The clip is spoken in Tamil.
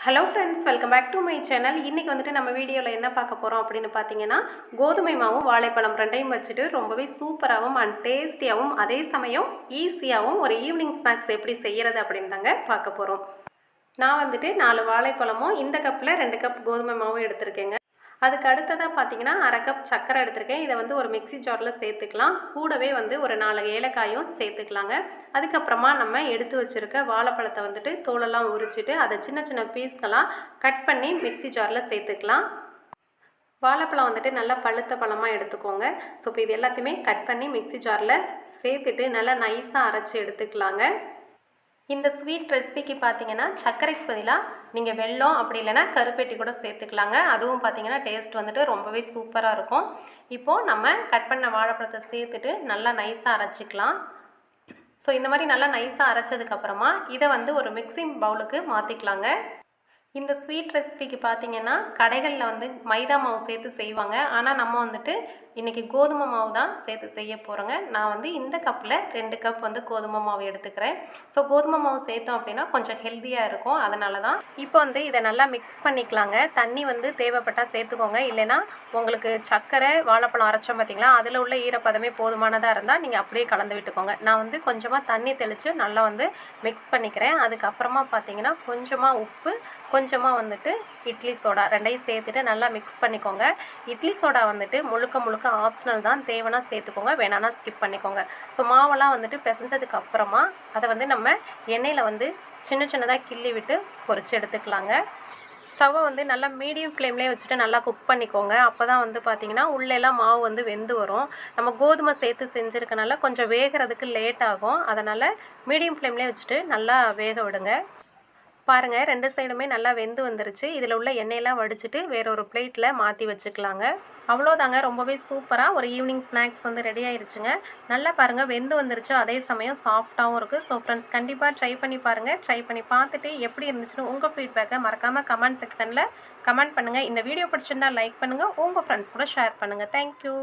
Hello friends welcome back to my channel இன்றைக்கி வந்துட்டு நம்ம வீடியோவில் என்ன பார்க்க போகிறோம் அப்படின்னு பார்த்தீங்கன்னா கோதுமை மாவும் வாழைப்பழம் ரெண்டையும் வச்சுட்டு ரொம்பவே சூப்பராகவும் அண்ட் டேஸ்டியாகவும் அதே சமயம் ஈஸியாகவும் ஒரு ஈவினிங் ஸ்நாக்ஸ் எப்படி செய்கிறது அப்படின்னு தாங்க பார்க்க போகிறோம் நான் வந்துட்டு நாலு வாழைப்பழமும் இந்த கப்பில் ரெண்டு கப் கோதுமை மாவும் எடுத்திருக்கேங்க. அதுக்கு அடுத்ததாக பார்த்தீங்கன்னா அரை கப் சர்க்கரை எடுத்திருக்கேன். இதை வந்து ஒரு மிக்ஸி ஜாரில் சேர்த்துக்கலாம். கூடவே வந்து ஒரு நாலு ஏலக்காயும் சேர்த்துக்கலாங்க. அதுக்கப்புறமா நம்ம எடுத்து வச்சுருக்க வாழைப்பழத்தை வந்துட்டு தோலெல்லாம் உரிச்சிட்டு அதை சின்ன சின்ன பீஸ்களாக கட் பண்ணி மிக்ஸி ஜாரில் சேர்த்துக்கலாம். வாழைப்பழம் வந்துட்டு நல்லா பழுத்த பழமாக எடுத்துக்கோங்க. ஸோ இப்போ இது எல்லாத்தையுமே கட் பண்ணி மிக்ஸி ஜாரில் சேர்த்துட்டு நல்லா நைஸாக அரைச்சி எடுத்துக்கலாங்க. இந்த ஸ்வீட் ரெசிபிக்கு பார்த்தீங்கன்னா சர்க்கரைக்கு பதிலாக நீங்கள் வெல்லம் அப்படி இல்லைன்னா கருப்பேட்டி கூட சேர்த்துக்கலாங்க. அதுவும் பார்த்தீங்கன்னா டேஸ்ட் வந்துட்டு ரொம்பவே சூப்பராக இருக்கும். இப்போது நம்ம கட் பண்ண வாழைப்பழத்தை சேர்த்துட்டு நல்லா நைஸாக அரைச்சிக்கலாம். ஸோ இந்த மாதிரி நல்லா நைஸாக அரைச்சதுக்கப்புறமா இதை வந்து ஒரு மிக்சிங் பவுலுக்கு மாற்றிக்கலாங்க இந்த ஸ்வீட் ரெசிபிக்கு பார்த்தீங்கன்னா கடைகளில் வந்து மைதா மாவு சேர்த்து செய்வாங்க. ஆனால் நம்ம வந்துட்டு இன்றைக்கி கோதுமை மாவு தான் சேர்த்து செய்ய போகிறோங்க நான் வந்து இந்த கப்பில் ரெண்டு கப் வந்து கோதுமை மாவு எடுத்துக்கிறேன். ஸோ கோதுமை மாவு சேர்த்தோம் அப்படின்னா கொஞ்சம் ஹெல்த்தியாக இருக்கும். அதனால தான் இப்போ வந்து இதை நல்லா மிக்ஸ் பண்ணிக்கலாங்க. தண்ணி வந்து தேவைப்பட்டால் சேர்த்துக்கோங்க. இல்லைன்னா உங்களுக்கு சர்க்கரை வாழைப்பழம் அரைச்சோம் பார்த்தீங்களா? அதில் உள்ள ஈரப்பதமே போதுமானதாக இருந்தால் நீங்கள் அப்படியே கலந்து விட்டுக்கோங்க. நான் வந்து கொஞ்சமாக தண்ணி தெளித்து நல்லா வந்து மிக்ஸ் பண்ணிக்கிறேன். அதுக்கப்புறமா பார்த்தீங்கன்னா கொஞ்சமாக உப்பு கொஞ்சமாக வந்துட்டு இட்லி சோடா ரெண்டையும் சேர்த்துட்டு நல்லா மிக்ஸ் பண்ணிக்கோங்க. இட்லி சோடா வந்துட்டு முழுக்க முழுக்க ஆப்ஷனல் தான் தேவைன்னா சேர்த்துக்கோங்க வேணான்னா ஸ்கிப் பண்ணிக்கோங்க. ஸோ மாவெல்லாம் வந்துட்டு பிசைஞ்சதுக்கு அப்புறமா அதை வந்து நம்ம எண்ணெயில் வந்து சின்ன சின்னதாக கிள்ளி விட்டு பொறிச்சு எடுத்துக்கலாங்க. ஸ்டவ்வை வந்து நல்லா மீடியம் ஃப்ளேம்லேயே வச்சுட்டு நல்லா குக் பண்ணிக்கோங்க. அப்போ தான் வந்து பார்த்திங்கன்னா உள்ளெல்லாம் மாவு வந்து வெந்து வரும். நம்ம கோதுமை சேர்த்து செஞ்சுருக்கனால கொஞ்சம் வேகிறதுக்கு லேட் ஆகும். அதனால் மீடியம் ஃப்ளேம்லேயே வச்சுட்டு நல்லா வேக விடுங்க. பாருங்கள் ரெண்டு சைடுமே நல்லா வெந்து வந்துருச்சு. இதில் உள்ள எண்ணெயெல்லாம் வடிச்சிட்டு வேற ஒரு பிளேட்டில் மாற்றி வச்சுக்கலாங்க. அவ்வளோதாங்க ரொம்பவே சூப்பராக ஒரு ஈவினிங் ஸ்நாக்ஸ் வந்து ரெடி ஆயிருச்சுங்க. நல்லா பாருங்கள் வெந்து வந்துருச்சு. அதே சமயம் சாஃப்டாகவும் இருக்குது ஸோ ஃப்ரெண்ட்ஸ் கண்டிப்பாக ட்ரை பண்ணி பாருங்கள் ட்ரை பண்ணி பார்த்துட்டு எப்படி இருந்துச்சுன்னு உங்கள் ஃபீட்பேக்கை மறக்காமல் கமெண்ட் செக்ஷனில் கமெண்ட் பண்ணுங்கள் இந்த வீடியோ பிடிச்சிருந்தால் லைக் பண்ணுங்கள் உங்கள் ஃப்ரெண்ட்ஸ் கூட ஷேர் பண்ணுங்கள் தேங்க்யூ